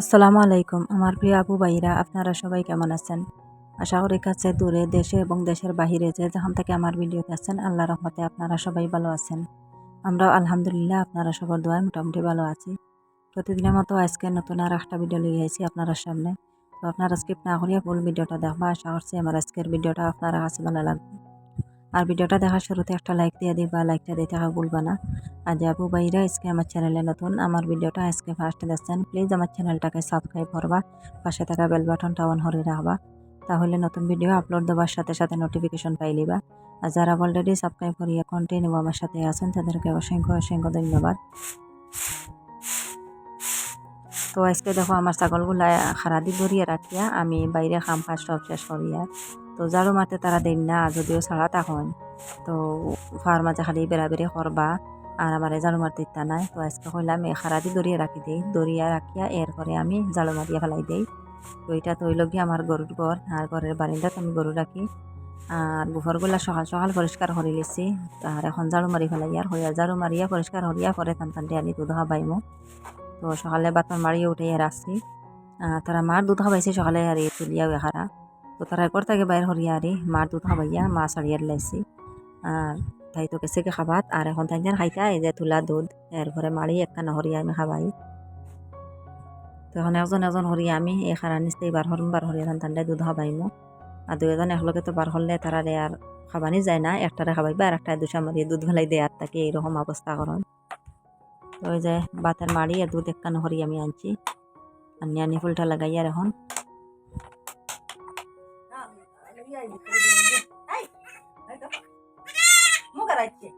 আসসালামু আলাইকুম। আমার প্রিয় আপু ভাইরা, আপনারা সবাই কেমন আছেন? আশা করি কাছে দূরে দেশে এবং দেশের বাহিরে যে যেখান থেকে আমার ভিডিও দেখছেন আল্লাহ রহমতে আপনারা সবাই ভালো আছেন। আমরাও আলহামদুলিল্লাহ আপনারা সবার দোয়ায় মোটামুটি ভালো আছি। প্রতিদিনের মতো আজকে নতুন আর একটা ভিডিও লিয়ে আইছি আপনারা সামনে। তো আপনারা স্কিপ না করিয়া ফুল ভিডিওটা দেখবা। আশা করছি আমার আজকের ভিডিওটা আপনারা কাছে ভালো লাগবে। আর ভিডিওটা দেখার শুরুতে একটা লাইক দিয়ে দিবা লাইকটা দিতে থাকা ভুলবা না। আর যে আপু ভাইরা আজকে আমার চ্যানেলে নতুন। আমার ভিডিওটা আজকে ফার্স্ট দেখছেন প্লিজ আমার চ্যানেলটাকে সাবস্ক্রাইব করবা, পাশে থাকা বেল বাটনটা অন করে রাখবা। তাহলে নতুন ভিডিও আপলোড দেওয়ার সাথে সাথে নোটিফিকেশন পাইলিবা আর যারা অলরেডি সাবস্ক্রাইব করিয়া কন্টিনিউ আমার সাথে আছেন, তাদেরকে অসংখ্য অসংখ্য ধন্যবাদ। তো আজকে দেখো আমার ছাগলগুলা খারাদি ধরিয়া রাখিয়া আমি বাইরে খাম ফার্স্ট সব শেষ করিয়া। তো ঝাড়ু মারতে তারা দেন না, যদিও ছাড়া তখন তো ফার মাঝে খালি বেড়াবেড়ি করবা, আর আমার ঝাড়ু মারতে ইত্যা নাই। তো আজকে কইলাম এই খারাদি দরিয়া রাখি দেই দরিয়া রাখিয়া এরপরে আমি ঝাড়ু মারিয়া ফেলাই দেই। তো এটা তৈল গিয়ে আমার গরুর ঘর, আর ঘরের বারিন্দাত আমি গরু রাখি। আর গুফরগুলা সকাল সকাল পরিষ্কার করে লিছি, আর এখন ঝাড়ু মারি ফেলাই, আর হইয়া ঝাড়ু মারিয়া পরিষ্কার হরিয়া পরে টান টান আনি দুধ খাবাইমো তো সকালে বাতন মারিয়ে উঠে আর আসছি তারা মার দুধ খাবাইছে সকালে, আর তুলিয়াও এখারা তো তারা থেকে বাইর হরিয়া আরে মার দুধ খাবাইয়া, মা সারিয়ার লাইছি। আর তাই তো কেসে কে খাবাত আর এখন তাই খাইতা এই যে তুলা দুধ এরপরে মারি একখানা হরিয়া আমি খাবাই। তো এখন একজন একজন হরিয়া আমি, এই খারা নিচতেই বার হরম বার হরিয়া ধান ঠান্ডায় দুধ খাবাইমো আর দুজন একলগে তো বার হরলে তারা আর খাবানি যায় না একটারে খাবাইবা আর একটা দুসা মারিয়ে দুধ ফেলাই দেয় আর তাকে এইরকম অবস্থা করন তো ওই যে বাতের মারি আর দুধ একখানা হরিয়া আমি আনছি। আর নিয়ানি ফুলটা লাগাইয়ার এখন। মুখারাচ্ছে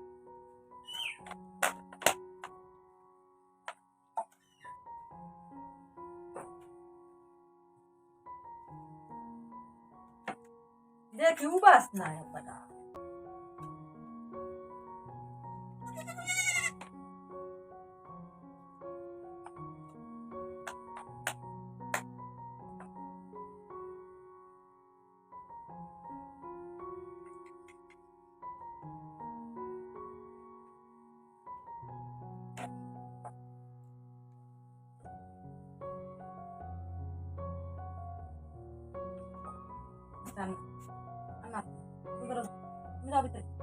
দেখি উবাস না একবার sana anak terus nggak betul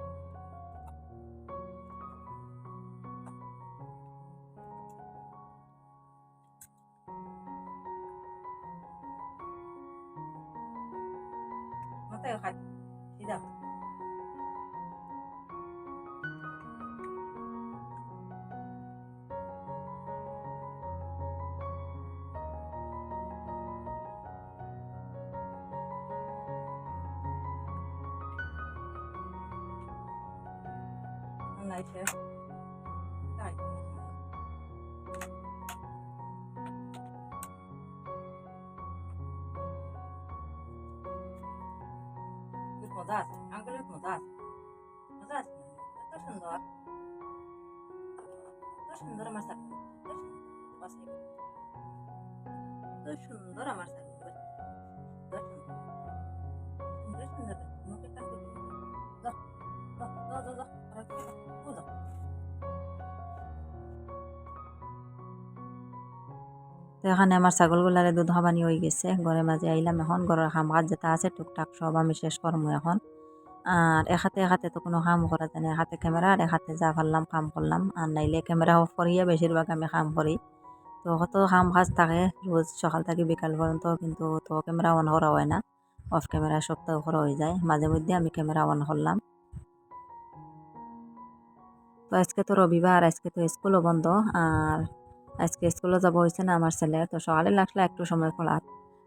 এত সুন্দর এত সুন্দর আমার চাকরি এত সুন্দর আমার চাকরি সুন্দর এখানে আমার ছাগলগুলারে দুধ হাবানি হয়ে গেছে। ঘরের মাঝে আইলাম এখন, ঘরের কাম কাজ যেটা আছে টুকটাক সব আমি শেষ করব এখন। আর এখাতে এখাতে তো কোনো কাম করা যায় না। এখাতে ক্যামেরা আর এখাতে যা পারলাম কাম করলাম। আর নাইলে ক্যামেরা অফ করিয়া বেশিরভাগ আমি কাম করি। তো কত কাম কাজ থাকে রোজ সকাল থেকে বিকাল পর্যন্ত, কিন্তু তো ক্যামেরা অন করা হয় না। অফ ক্যামেরা সপ্তাহ করা হয়ে যায়। মাঝে মধ্যে আমি ক্যামেরা অন করলাম। তো আজকে তো রবিবার, আজকে তো স্কুলও বন্ধ। আর আজকে স্কুলে যাব হয়েছে না আমার ছেলে। তো সকালে লাগলে একটু সময় পড়ার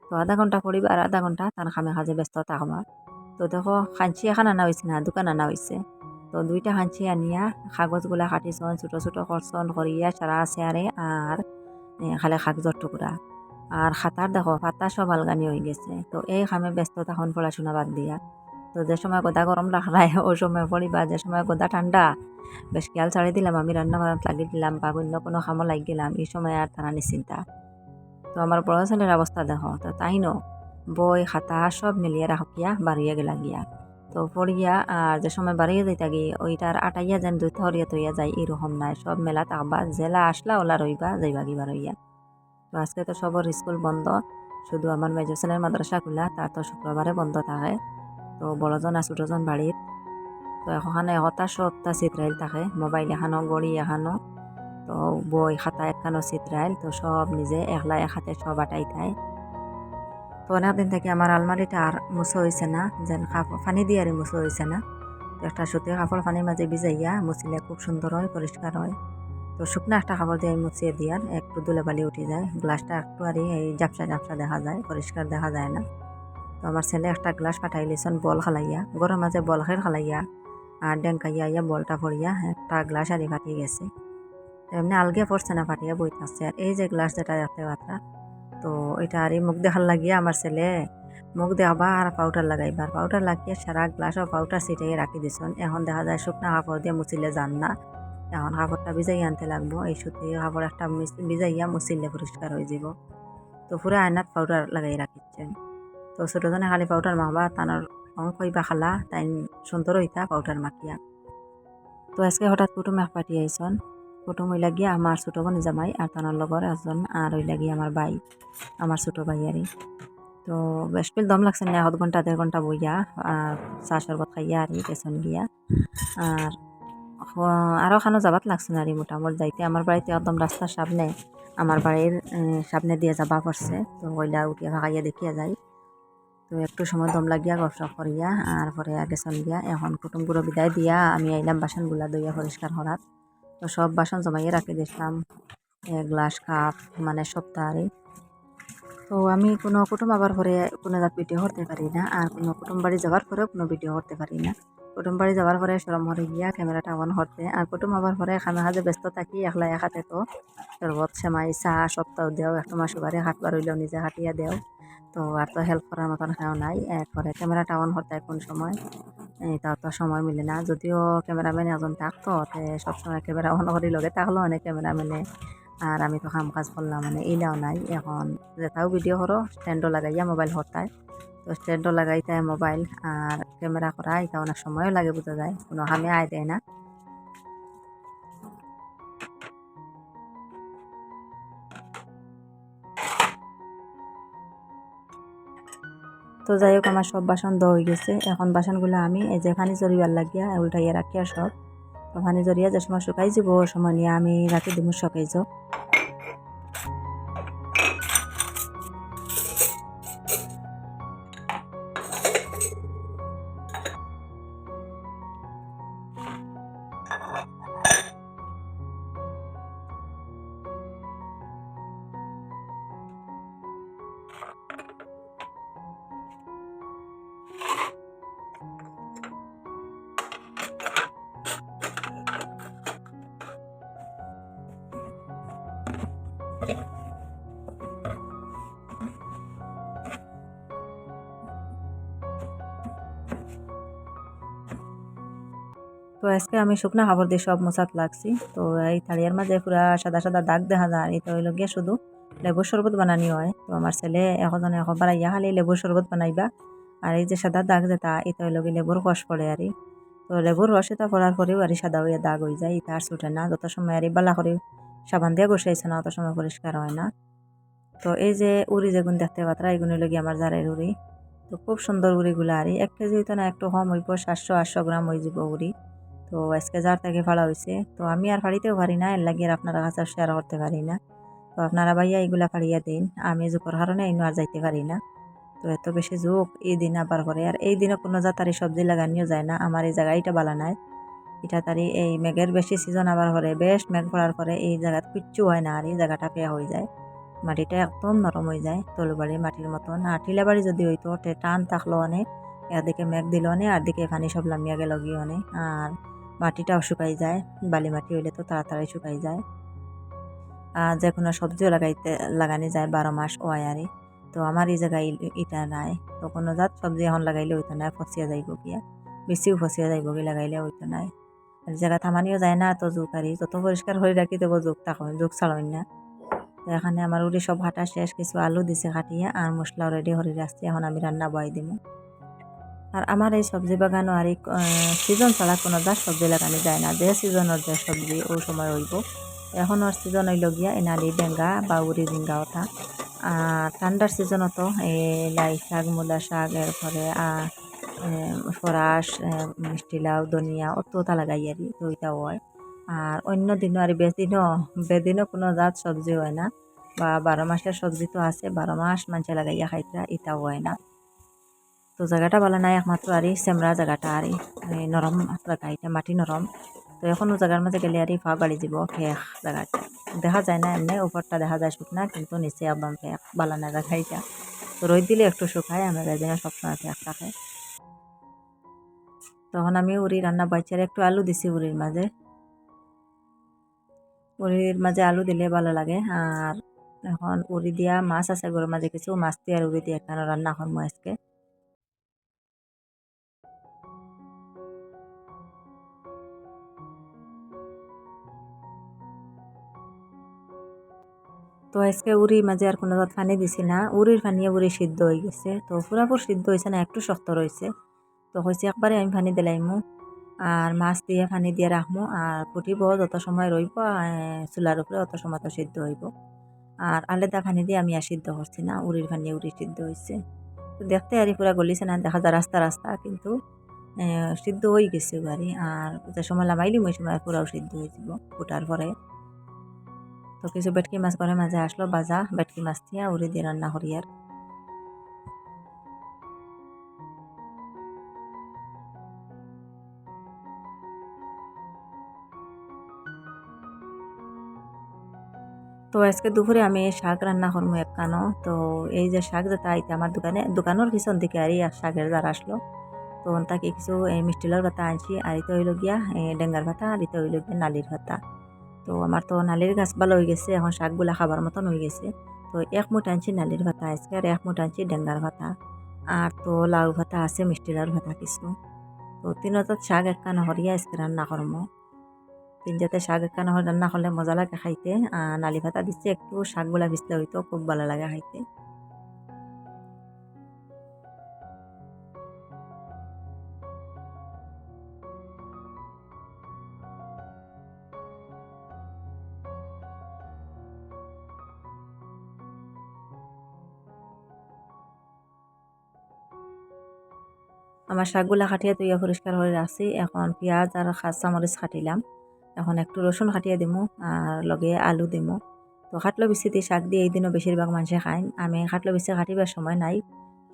তো আধা ঘণ্টা পড়িবা আর আধা ঘণ্টা তার খামে খাজে ব্যস্ত থাকবার তো দেখো, খাঞ্চি এখন আনা হয়েছে না, দোকান আনা হয়েছে তো দুইটা খাঞ্চি আনিয়া, কাগজগুলা কাটিছন, ছোটো ছোটো করছন করিয়া সারা আছে আরে খালি কাগজর টুকরা আর খাতার দেখো পাতা সব আলগানি হয়ে গেছে। তো এই খামে ব্যস্ত তখন পড়াশোনা বাদ দিয়া। তো যে সময় গোদা গরম রাখায় ওই সময় পড়িবা, যে সময় গোদা ঠান্ডা বেশ খেয়াল ছাড়ি দিলাম, আমি রান্না বান্নাত লাগি দিলাম বা অন্য কোনো কামও লাগি গেলাম, এই সময় আর তারা নিশ্চিন্তা। তো আমার বড় ছেলের অবস্থা দেখো, তো তাই ন বই খাতা সব মিলিয়ে রাখিয়া বাড়িয়ে গেলা গিয়া তো পড়িয়া আর যে সময় বাড়িয়ে যাইতা গিয়ে ওইটার আটাইয়া যেন দুই হরিয়া তৈয়া যায় এরকম নাই সব মেলা তাকবা জেলা আসলা ওলা রইবা যাইবা গিবা রইয়া তো আজকে তো সবর স্কুল বন্ধ, শুধু আমার মেজর ছেলের মাদ্রাসা খোলা তার তো শুক্রবারে বন্ধ থাকে। তো বড়জন আর ছোটজন বাড়ির তো এখানে এশটা সবটা চিত্রাইল থাকে মোবাইল এখানো গড়ি এখানো, তো বই খাতা একখানো চিত্রাইল তো সব নিজে একলা এক হাতে সব আটাই খায় তো অনেকদিন থেকে আমার আলমারিটা আর মুছো হয়েছে না, যেন পানি দিয়ে আর মুছো হয়েছে না। তো একটা সুতির কাপড় পানির মাঝে ভিজাইয়া, মুছিলে খুব সুন্দর হয় পরিষ্কার হয়। তো শুকনো একটা কাপড় দিয়ে মুছিয়ে দিয়ার একটু দুলে বালি উঠে যায় গ্লাসটা একটু আর এই জাপসা জাপসা দেখা যায় পরিষ্কার দেখা যায় না। তো আমার ছেলে একটা গ্লাস পাঠাই লিছন বল খালাইয়া, গরম মাঝে বল খের খালাইয়া, আর ডেঙ্কাইয়া ইয়া বলটা ভরিয়া, একটা গ্লাস আরি ফাটিয়ে গেছে। তো এমনি আলগে পড়ছে না, ফাটিয়া বই থাকছে আর এই যে গ্লাস যেটা দেখতে পাত্রা তো এটা আর মুখ দেখার লাগিয়া আমার ছেলে, মুখ দেখাবার আর পাউডার লাগাইবার। পাউডার লাগিয়ে সারা গ্লাসও পাউডার ছিটাইয়ে রাখি দিছন। এখন দেখা যায় শুকনা কাপড় দিয়ে মুছিলে যান না। এখন কাপড়টা ভিজাই আনতে লাগবো। এই সুতি কাপড় একটা ভিজাইয়া মুছিলে পরিষ্কার হয়ে যাব তো পুরো আয়নাত পাউডার লাগাই রাখিচ্ছেন। তো ছোটজনে খালি পাউডার মাখবা তানোর অং কইবা খালা তাই সুন্দর হইতা পাউডার মাখিয়া। তো আজকে হঠাৎ কুটুম এক পাটি আইসন কুটুম হইলা গিয়া আমার ছোট বোন জামাই আর তানোর লগর একজন আর হইলা গিয়া আমার ভাই আমার ছোট ভাই আরই তো বেশ দম লাগছে না? এক ঘণ্টা দেড় ঘণ্টা বইয়া আর চা শরবত খাইয়া আর পেছন গিয়া। আর আরও খানো যাবাত লাগছে না আর মোটামুটি, যাইতে আমার বাড়িতে একদম রাস্তার সামনে আমার বাড়ির সামনে দিয়ে যাবা পড়ছে তো কইলা উঠিয়া ভাগাইয়া দেখিয়া যাই তো একটু সময় দম লাগিয়া গপসপ করিয়া আর পরে আগে চল গিয়া এখন কুটুমগুলো বিদায় দিয়া আমি আইলাম বাসনগুলা দইয়া পরিষ্কার করার। তো সব বাসন জমাইয়ে রাখি দিয়েছিলাম গ্লাস, কাপ মানে সপ্তাহে। তো আমি কোনো কুটুম আবার পরে কোনো জাত ভিডিও করতে পারি না, আর কোনো কুটুম বাড়ি যাওয়ার পরেও কোনো ভিডিও করতে পারি না। কুটুম বাড়ি যাওয়ার পরে সরম হরে গিয়া ক্যামেরাটা অন করতে, আর কুটুম আবার পরে খানা খাজে ব্যস্ত থাকি, একলা এক হাতে তো। শরবত, সেমাই চাহ সপ্তাহ দেও একটা মাস বারে হাঁটবার হইলেও নিজে হাঁটিয়া দেও তো আর তো হেল্প করার মতন কেউ নাই। এরপরে ক্যামেরাটা অন করতে কোন সময়? তাও তো সময় মিলে না। যদিও ক্যামেরাম্যান একজন থাকতো, তে সবসময় ক্যামেরা অন করি লগে থাকল অনেক ক্যামেরাম্যানে আর আমি তো কাম কাজ করলাম মানে এইলাও নাই। এখন যেটাও ভিডিও করো স্ট্যান্ডও লাগাইয়া মোবাইল হরতায়। তো স্ট্যান্ডও লাগাইতে মোবাইল আর ক্যামেরা করা এটা অনেক সময়ও লাগে, বোঝা যায়। কোনো হামে আয় দেয় না। তো যাই হোক, আমার সব বাসন দ হয়ে গেছে। এখন বাসনগুলো আমি এই যে ফানি জরিবার লাগিয়া উল্টাইয়া রাখিয়া সব। পানি জরিয়া যে সময় শুকাই যাব সময় নিয়ে আমি রাখি দিব শুকাই যাও তো আজকে আমি শুকনা কাপড় দিয়ে সব মোছাত লাগছি। তো এই থাড়িয়ার মাঝে পুরা সাদা সাদা দাগ দেখা যায়। এটা হইল গিয়ে শুধু লেবুর শরবত বানানি হয়। তো আমার ছেলে এখন এখন বাড়াইয়া খালি লেবুর শরবত বানাইবা। আর এই যে সাদা দাগ যেটা এটা হইল গিয়ে লেবুর কষ পড়ে আর তো লেবুর রস এটা পড়ার পরেও আর সাদা হইয়া দাগ হয়ে যায় এটা আর ছুটে না। যত সময় আর বালা করে সাবান দিয়ে গোসাইছে না অত সময় পরিষ্কার হয় না। তো এই যে উড়ি যেগুন দেখতে পাত্রা এগুলো লগে আমার জারের উড়ি। তো খুব সুন্দর উড়িগুলো, আর এক কেজি হইতো না, একটু কম হইব, সাতশো, আটশো গ্রাম হয়ে যাব উড়ি। তো আজকে যার থেকে ফাড়া হয়েছে তো আমি আর ফাড়িতেও পারি না, এর লাগিয়ে আপনারা কাছে শেয়ার করতে পারি না। তো আপনারা ভাইয়া এইগুলা ফাড়িয়া দিন, আমি জোকর কারণে এই আর যাইতে পারি না। তো এত বেশি জোক এই দিন আবার করে, আর এই দিনে কোনো জাতারি সবজি লাগানিও যায় না, আমার এই জায়গা এটা বালা নাই। এটা তারি এই মেঘের বেশি সিজন আবার করে বেশ মেঘ পড়ার পরে এই জায়গাত কিচ্ছু হয় না আর এই জায়গাটা পেয়া হয়ে যায়। মাটিটা একদম নরম হয়ে যায়, তলবাড়ি মাটির মতন। আর টিলাবাড়ি যদি হইতো টান থাকল অনেক একদিকে মেঘ দিল অনেক আর দিকে পানি সব লামিয়া গেল গিয়ে অনেক আর মাটিটাও শুকাই যায়, বালি মাটি হইলে তো তাড়াতাড়ি শুকাই যায়। আর যে কোনো সবজিও লাগাইতে, লাগানি যায় বারো মাস ওয়ারি তো আমার এই জায়গায় ইটা নাই। তো কোনো জাত সবজি এখন লাগাইলে হইতো না, ফসিয়া যাইব গিয়া। বেশিও ফসিয়া যাইব গিয়ে লাগাইলে হইতো নাই। আর জায়গা থামানিও যায় না, তো জোক আরি যত পরিষ্কার করে রাখি দেবো জোক থাকো জোক ছাড়াই না। তো এখানে আমার উড়ি সব হাঁটা শেষ, কিছু আলু দিছে কাটিয়া আর মশলাও রেডি করে রাখছি এখন আমি রান্না বয়াই দিব আর আমার এই সবজি বাগানও আর সিজন ছাড়া কোনো দাস সবজি লাগানো যায় না, যে সিজনের যে সবজি ওই সময় হইব। এখন ওর সিজন হইল গিয়া এই নালি ডেঙ্গা বা উড়ি ডিঙ্গা ওঠা। আর ঠান্ডার সিজনত এই লাই শাক, মূলা শাক, এরপরে ফরাস মিষ্টি লাউ ধনিয়া, অত ওটা লাগাই আর তো ওইটা হয়। আর অন্য দিনও আর বেদিনও বেদিনও কোনো জাত সবজি হয় না। বা বারো মাসের সবজি তো আছে বারো মাস মানুষে লাগাইয়া খাইতা ইটাও হয় না। তো জায়গাটা ভালো নাই একমাত্র আর সেমরা জায়গাটা আর নরম জায়গা মাটি নরম তো এখনও জায়গার মাঝে গেলে আর ফা বাড়ি দিব ফেক জায়গাটা দেখা যায় না এমনি উপরটা দেখা যায় শুকনা কিন্তু নিচে একদম ফেক বালা না জায়গা এটা তো রোদ দিলে একটু শুকায় আমরা দিনে সবসময় ফেক থাকে তখন আমি উড়ি রান্না বাচ্চার একটু আলু দিছি উড়ির মাঝে। উড়ির মাঝে আলু দিলে ভালো লাগে। আর এখন উড়ি দিয়া মাছ আছে গরুর মাঝে কিছু মাছ দিয়ে আর উড়ি দিয়ে এখানে রান্না করব আজকে? তো আজকে উড়ির মাঝে আর কোনো পানি দিছি না। উড়ির পানি উড়ি সিদ্ধ হয়ে গেছে। তো পুরাপুর সিদ্ধ হয়েছে না, একটু শক্ত রয়েছে। তো হয়েছে একবারে আমি পানি দিলাইমু। আর মাছ দিয়ে পানি দিয়ে রাখমু। আর ফুটিব, যত সময় রইব চুলার উপরে অত সময় তো সিদ্ধ হইব। আর আলাদা পানি দিয়ে আমি আর সিদ্ধ করছি না। উড়ির পানি উড়ি সিদ্ধ হয়েছে তো দেখতে আর পুরা গলিছে না, দেখা যায় রাস্তা রাস্তা, কিন্তু সিদ্ধ হয়ে গেছে বাড়ি আর যে সময় লামাইলিম, ওই সময় পুরাও সিদ্ধ হয়ে যাব ফুটার পরে। তো কিছু বেটকি মাছ ঘরে মাঝে আসলো, বাজা বেটকি মাছ দিয়ে উড়ি দিয়ে রান্না করি আর। তো আজকে দুপুরে আমি শাক রান্না করব একখানো। তো এই যে শাক যেটা আইতে আমার দোকানে, দোকানের পিছন দিকে আর এই শাকের দ্বার আসলো। তো তাকে কিছু মিষ্টিলার ভাতা আনছি, আর এটা হইল গিয়া ডেঙ্গার ভাতা আর এটা হইল গিয়া নালির ভাতা তো আমার তো নালির গাছ ভালো হয়ে গেছে, এখন শাকগুলা খাবার মতন হয়ে গেছে। তো এক মুঠ আনছি নালির ভাতা আজকে, আর এক মুঠ আনছি ডেঙ্গার ভাতা আর তো লাউ ভাতা আছে, মিষ্টি লাউর ভাতা কিছু। তো তিনটা শাক একখানা হরিয়া আজকে রান্না করব তিনটাতে শাক একখানা রান্না করলে মজা লাগে খাইতে। আর নালি ভাতা দিচ্ছে একটু শাকগুলা ভিজলে হইতো, খুব ভালো লাগে খাইতে। আমার শাকগুলা কাটিয়ে তুইয়া পরিষ্কার করে রাখছি এখন পেঁয়াজ আর খাসা মরিচ কাটিলাম এখন একটু রসুন কাটিয়ে দিমু আর লগে আলু দিমু। তো খাটলো বিচি দিয়ে শাক দিয়ে এই দিনও বেশিরভাগ মানুষে খায়। আমি খাটলো বিচি কাটিবার সময় নাই,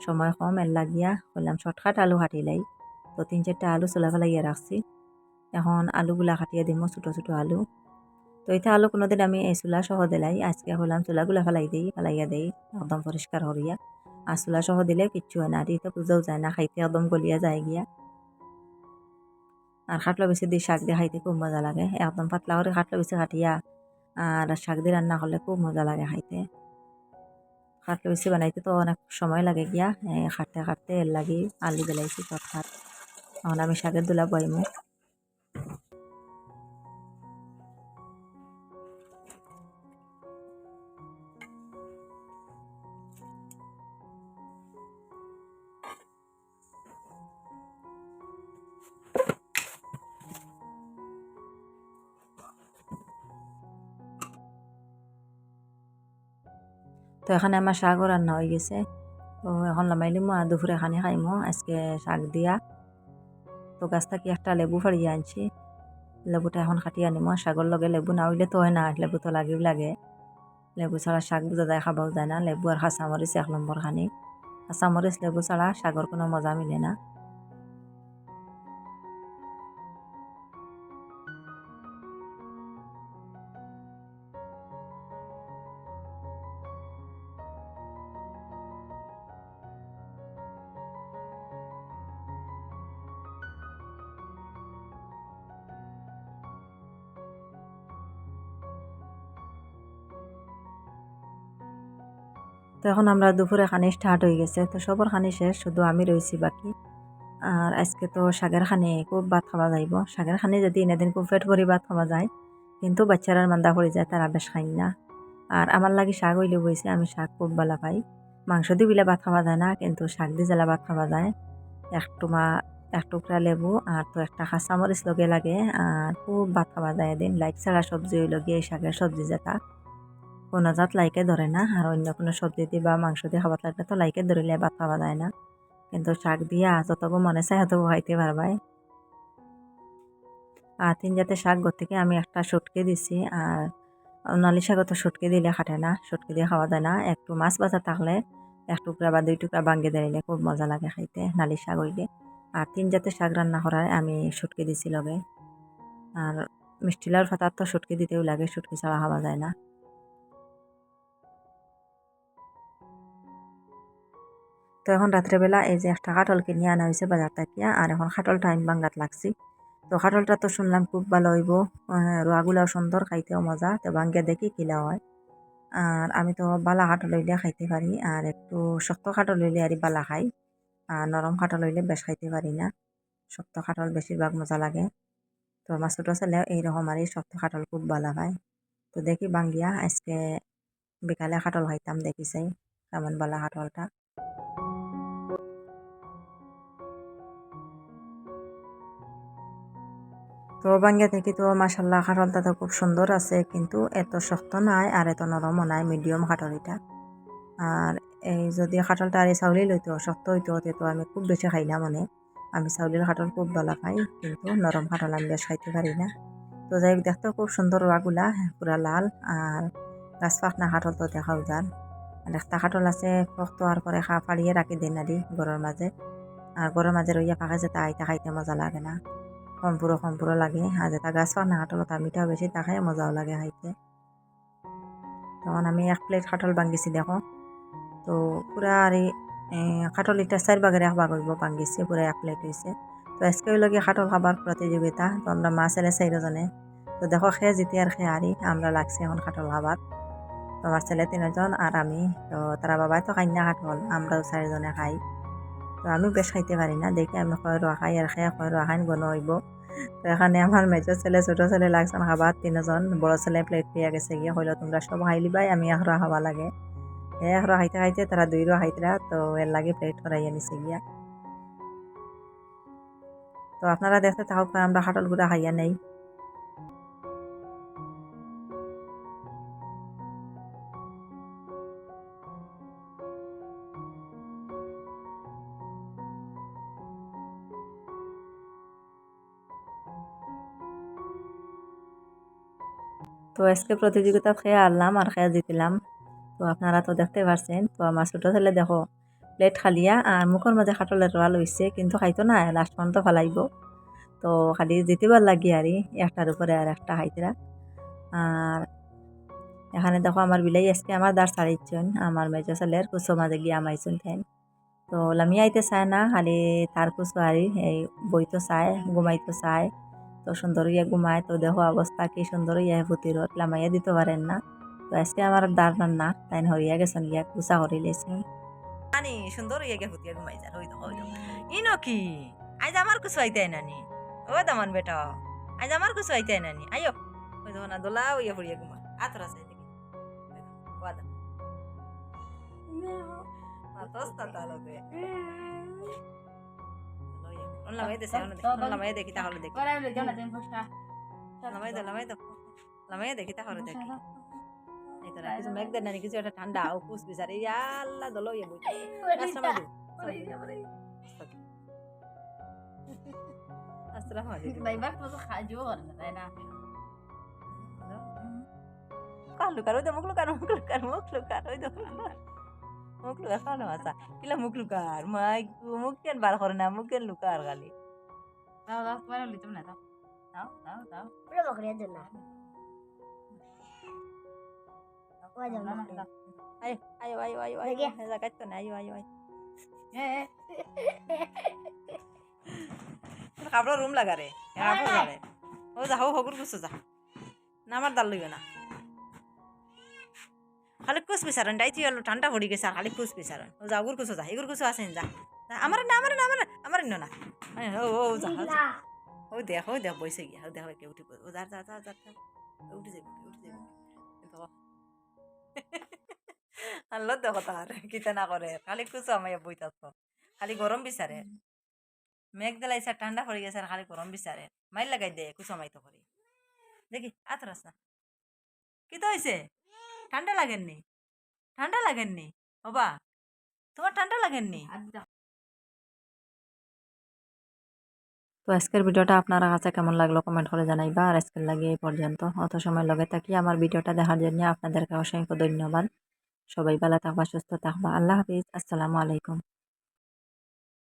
সময় কম এর লাগিয়া বললাম শর্টকাট আলু কাটিলাই তো তিন চারটা আলু চোলা ফেলাইয়া রাখছি। এখন আলুগুলা কাটিয়ে দিমু, ছোটো ছোটো আলু। তো এটা আলু কোনোদিন আমি এই চোলা সহ দিলাই, আজকে হলাম চুলাগুলা ফেলাই দিই, ফেলাইয়া দেই, একদম পরিষ্কার করিয়া। আর চোলা সহ দিলে কিচ্ছু হয় না, আর এটা বুঝাও যায় না, খাইতে একদম গলিয়া যায় গিয়া। আর খাটলো বেশি দিয়ে শাক দিয়ে খাইতে খুব মজা লাগে। একদম পাতলা করে খাটলো বেশি খাটিয়া আর শাক দিয়ে রান্না করলে খুব মজা লাগে খাইতে। খাটলো বেশি বানাইতে তো অনেক সময় লাগে গিয়া। খাটতে খাটতে এর লাগি আলু বেলাইছি তখন আমি শাকের দুলা বইমু। তো এখানে আমার শাকও রান্না হয়ে গেছে। তো এখন লামাইলিমো আর দুপুরে খানি খাইমো আজকে শাক দিয়া। তো গাছ থেকে একটা লেবু ফাড়িয়ে আনছি। লেবুটা এখন কাটি আনিমো শাকর লগে লেবু না হইলে তো হয় না, লেবু তো লাগেও লাগে। লেবু ছাড়া শাক বুঝা যায়, খাবাও যায় না। লেবু আর কাঁচামরিচ এক নম্বর খানি কাঁচামরিচ লেবু ছাড়া শাকর কোনো মজা মিলে না। তো এখন আমরা দুপুরে খানি স্টার্ট হয়ে গেছে। তো সবার খানি শেষ, শুধু আমি রয়েছি বাকি। আর আজকে তো শাকের খানি খুব ভাত খাওয়া যাইব। শাকের খানি যদি এনেদিন খুব পেট ভরি ভাত খাওয়া যায়, কিন্তু বাচ্চারা মান্দা পড়ে যায়, তারা বেশ খাই না। আর আমার লাগি শাক হইলে বইছে আমি শাক খুব ভালো পাই। মাংস দিয়ে বিলে ভাত খাওয়া যায় না, কিন্তু শাক দিয়ে জ্বালা ভাত খাওয়া যায়। এক টুমা, এক টুকরা লেবু আর তো একটা কাঁচামরিচ লগে লাগে, আর খুব ভাত খাওয়া যায় এদিন। লাইট ছাড়া সবজি হইল গিয়ে শাকের সবজি যেটা। কোনো জাত লাইকে ধরে না, আর অন্য কোনো সবজি দিয়ে বা মাংস দিয়ে খাবার লাগলে তো লাইকে ধরিলে ভাত খাওয়া যায় না। কিন্তু শাক দিয়া যতগু মনে চায় ততগু খাইতে পারবাই। আর তিন জাতের শাক থেকে আমি একটা সুটকে দিছি, আর নালি শাকও তো সুটকে দিলে খাটে না সুটকে দিয়ে খাওয়া যায় না। একটু মাছ বাজা থাকলে এক টুকরা বা দুই টুকরা ভাঙ্গে দিলে খুব মজা লাগে খাইতে নালি শাক হইলে। আর তিন জাতের শাক রান্না করায় আমি সুটকে দিছি লগে। আর মিষ্টি লাউর ফাতার তো সুটকে দিতেও লাগে সুটকি ছাড়া খাওয়া যায় না। তো এখন রাত্রেবেলা এই যে একটা কাটল কিনে আনা হয়েছে বাজার থাকিয়া আর এখন খাটলটা আমি বাঙ্গাত লাগছি। তো খাটলটা তো শুনলাম খুব ভালো হইব রোয়াগুলাও সুন্দর, খাইতেও মজা, তো ভাঙ্গিয়া দেখি কিলা হয়। আর আমি তো বালা কাটল লইলে খাইতে পারি, আর একটু শক্ত কাটল হইলে আর বালা খাই, আর নরম কাটল হইলে বেশ খাইতে পারি না। শক্ত কাটল বেশিরভাগ মজা লাগে। তো আমার ছোটো ছেলে এইরকম আর শক্ত কাটল খুব ভালো খায়। তো দেখি বাঙ্গিয়া আজকে বিকালে কাটল খাইতাম, দেখি চাই কেমন বালা কাটলটা তো বাঙ্গিয়া থেকে তো মাসাল্লাহ কাটলটা তো খুব সুন্দর আছে, কিন্তু এত শক্ত নাই আর এত নরমও নাই মিডিয়াম কাটল এটা আর এই যদি কাটলটা আর এই চাউলি লইতো, শক্ত হইতো তো আমি খুব বেশি খাই না মনে। আমি চাউলের কাটল খুব ভালো খাই, কিন্তু নরম কাটল আমি বেশ খাইতে পারি না। তো যাই হোক দেখতেও খুব সুন্দর রোয়াগুলা পুরা লাল, আর গাছ পাখনা কাটল তো দেখাও যান আর একটা আছে, শক্ত আর পরে খা ফাড়িয়ে রাখি দেন আদি ঘরের মাঝে। আর ঘরের মাঝে রইয়া পাকা যেটা আইতা খাইতে মজা লাগে না। সম্পুরো সম্পুরো লাগে আর যেটা গাছ পাখনা কাটল তার মিঠাও বেশি তা খাই মজাও লাগে খাইতে। তখন আমি এক প্লেট কাটল ভাঙ্গিছি দেখো। তো কাটল এটা চার বাগের এক বাগ হইব ভাঙ্গিছে পুরা এক প্লেট হয়েছে তো আজকে হইল গিয়ে কাটল খাবার প্রতিযোগিতা তো আমরা মা ছেলে চাইরজনে তো দেখো খেয়ে জিতে আর খেয়ে আরি আমরা লাগছে এখন কাটল খাবার তো আমার ছেলে তিনজন আর আমি তো তারা বাবাই তো খাই না কাটল আমরাও চারিজনে খাই। তো আমি বেশ খাইতে পারি না। দেখি আমি খয় রোয়া খাই, আর খেয়ে খয় রোয়া খাই বন হইব। তো এখানে আমার মেজর ছেলে, ছোট ছেলে লাগছেন খাবার তিনজন। বড় ছেলে প্লেট পেয়ে গেছে গিয়ে, হইল তোমরা সব খাই লিবাই, আমি এক খাবা লাগে। এক রোয়া খাইতে খাইতে তারা দুই রোয়া খাইতরা, তো এর লাগে প্লেট করাই আনিছে গিয়া। তো আপনারা দেখতে থাকুক আমরা হাটল গুড়া খাইয়া নেই। তো আজকে প্রতিযোগিতা খেয়ে আনলাম আর খেয়ে জিতলাম তো আপনারা তো দেখতে পারছেন, তো আমার ছোটো ছেলে দেখো প্লেট খালিয়া আর মুখের মাঝে খাটলের রোয়া লইছে কিন্তু খাইতো না লাস্ট পর্যন্ত ফেলাইব। তো খালি জিতিবার লাগি আর একটার উপরে আর একটা খাইতরা আর এখানে দেখো আমার বিলাই আজকে আমার দাঁড় ছাড়িয়েছেন আমার মেজো ছেলের কুচো মাঝে গিয়ে আমাইছেন থেন তো লামি আইতে চায় না, খালি তার কুচো আরি এই বইতো চায়, ঘুমাইতো চায়। তো সুন্দর ইয়ে ঘুমায়, তো দেখো অবস্থা কি সুন্দর ইয়ে ফুতিরত লামাইয়া দিতে পারেন না। তো আজকে আমার দাঁড় না, তাই হরিয়া গেছেন গিয়া কুচা করি লেছেন নানি, সুন্দর ইয়ে গে ফুটিয়া ঘুমাই ওই ওই দেখো। ইনো কি? আজ আমার কিছু আইতে নানি। ও দামান বেটা, আজ আমার কিছু আইতে নানি। আয়ো ওই দেখো না, দোলা ইয়ে ফুড়িয়া ঘুমা আতর আছে দেখি ওয়াদা মাতস্তা তালবে লামাই দেছে লামাই দেখি তাহলে দেখি লামাই দে লামাই দে লামাই দেখি তাহলে দেখি এই তো না কিছু মেঘ দেন নানি কিছু একটা ঠান্ডা ও কুস বিচারে ইয়াল্লা দলো ইয়ে বই আসসালামু আলাইকুম কার লুকার ওই তো মুখ লুকার মুখ লুকার মুখ লুকার ওই তো মুখ লুকার খাওয়ানো আসা কিলা মুখ লুকার মাই মুখ কেন বার করে না মুখ কেন লুকার খালি দাও দাও তোমার লিতাম না দাও দাও ayo zakat tuh ayo ayo. Ayo কাপড় রুম লাগা রে কাপড় ও যা হো হগুর কুসু যা না আমার দাল লইবে না খালি কুস বিচারেন ডাইতি হলো ঠান্ডা পড়ি গেছে আর খালি কুস বিচারেন ও যা উগুর কুসু যা এগুর কুসু আছেন যা। আমার না আমার না আমার আমার ইন্ন না ও ও যা ও। দেখ ও দেখ বইসে গিয়া ও দেখ কে উঠি। ও যা যা যা যা উঠে যাবে উঠে যাবে। আল্লাহ দেখো তার কিতা না করে খালি কুচু আমায় বইতাছ খালি গরম বিচারে মেঘ দিলাইছে ঠান্ডা পড়ে গেছে আর খালি গরম বিচারে মাইল লাগাই দে কুচো মাইতো করে দেখি আতরাস না কি তো হয়েছে ঠান্ডা লাগেননি? ঠান্ডা লাগেননি? বাবা তোমার ঠান্ডা লাগেননি? তো আজকের ভিডিওটা আপনারা কাছে কেমন লাগল কমেন্ট করে জানাইবা। আর আজকের লাগে এই পর্যন্ত। অত সময় লগে থাকি আমার ভিডিওটা দেখার জন্য আপনাদেরকে অসংখ্য ধন্যবাদ। সবাই ভালো থাকবা সুস্থ থাকবা। আল্লাহ হাফিজ। আসসালামু আলাইকুম।